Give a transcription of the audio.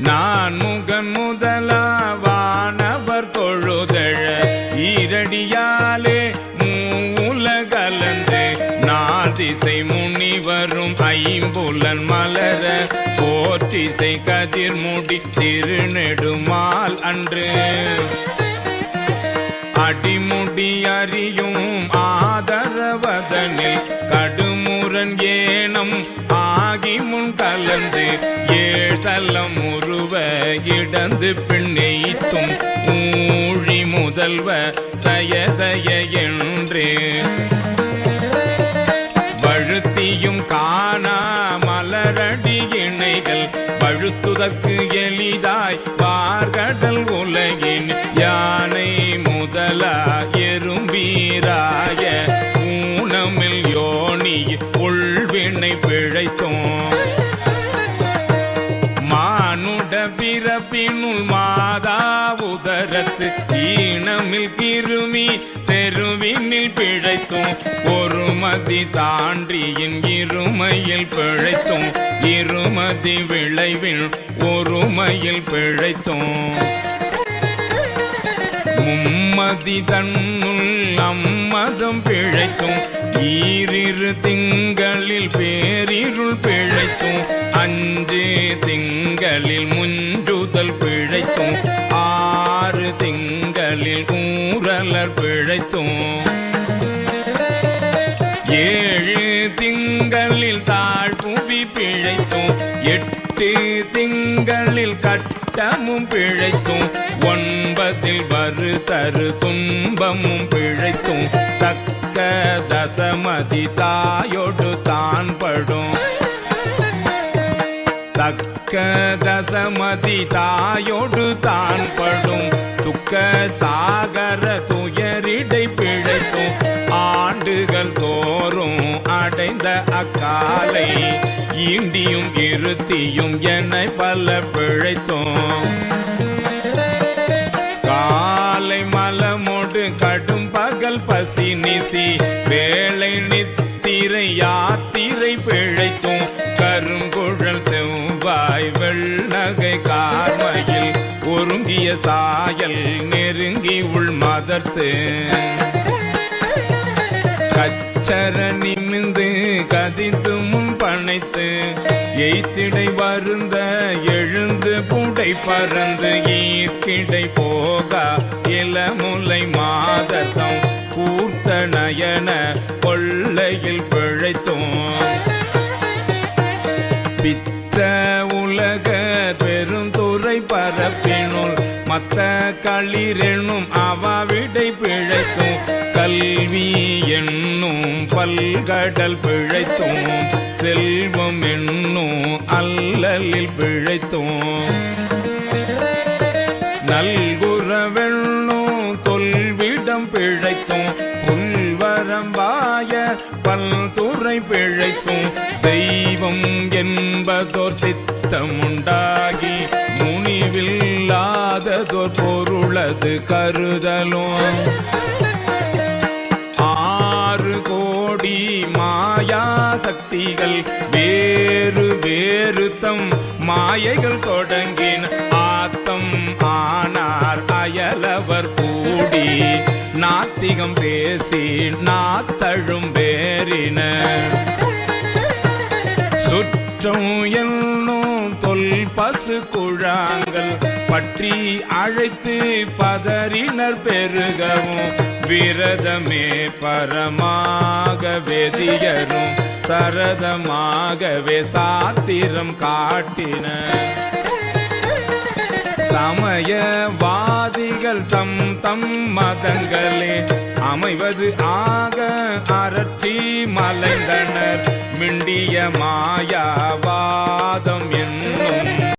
நான் முகன் முதலாவானவர் தொழுதழ ஈரடியாலே மூலகலந்து நாதிசை திசை முனிவரும் ஐம்புலன் மலர போற்றிசை கதிர் முடி திருநெடுமால் அன்று. அடிமுடி அறியும் ஆதரவதனில் கடுமுரன் ஏனம் ஆகி முன் கலந்து ஏழலம் கிடந்து இடந்து பின்னெய்த்தும் ஊழி முதல்வ சய சய என்று. வழுத்தியும் காணா மலரடி இணைகள் பழுத்துதற்கு எளிதாய் பார்கடல் உலகின் யானை முதலா எறும்பீராய. மானுட பிறப்பினுள் மாதா உதரத்து ஈனமில் கிருமி செருவினில் பிழைத்தும் ஒருமதி தாண்டியின் இருமையில் பிழைத்தும் இருமதி விளைவில் ஒருமையில் பிழைத்தும். மும்மதி தன்னுள் அம்மதம் பிழைக்கும் ஈரிரு திங்களில் பேரிருள் பிழைத்தும் அஞ்சு திங்களில் முஞ்சுதல் பிழைத்தும் ஆறு திங்களில் ஊரலர் பிழைத்தும் ஏழு திங்களில் தாழ்புவி பிழைத்தும் எட்டு திங்களில் கட்டமும் பிழைத்தும் ஒன்பதில் வறு தரு துன்பமும் பிழைத்தும் தக்க தசமதி தாயொடு தான் படும் தக்க தசமதி தாயோடு தான் படும் துக்க சாகர துயரிடை பிழைக்கும் ஆண்டுகள் தோறும் அடைந்த அக்காலை ஈண்டியும் இருத்தியும் என்னை பல பிழைத்தோம். வெள்ளகை கார்மையில் ஒருங்கிய சாயல் நெருங்கி உள் மதர்த்து. கச்சர நிமிந்து கதித்து முன் பனைத்து எய்த்திடை வருந்த எழுந்து புடை பறந்து ஈர்க்கிடை போகா இளமுலை மாதத்தம் கூர்த்த நயன கொள்ளையில் பிழைத்தோம். பித்த பெருந்துறை பரப்பினுள் மத்த களிரெனும் அவாவிடை பிழைத்தும் கல்வி என்னும் பல்கடல் பிழைத்தும். செல்வம் என்னும் அல்லலில் பிழைத்தும். நல்குறவெண்ணும் தொல்விடம் பிழைத்தும். புல்வரம்பாய பல்துறை பிழைத்தும். தெய்வம் என்பதோர் சித்தம் உண்டாகி முனிவில்லாததோர் பொருளது கருதலும். ஆறு கோடி மாயா சக்திகள் வேறு வேறு தம் மாயைகள் தொடங்கின ஆத்தம் ஆனார் அயலவர் கூடி. நாத்திகம் பேசி நாத்தழும் வேறின. சுற்றம் என் தொல் பசு குழாங்கள் பற்றி அழைத்து பதறினர் பெருகவும். விரதமே பரமாக வெதியரும் சரதமாகவே சாத்திரம் காட்டின. சமயவாதிகள் தம் தம் மதங்களே அமைவது ஆக அரற்றி மலைந்தனர். மிண்டிய மாயாவாதம் என்னும்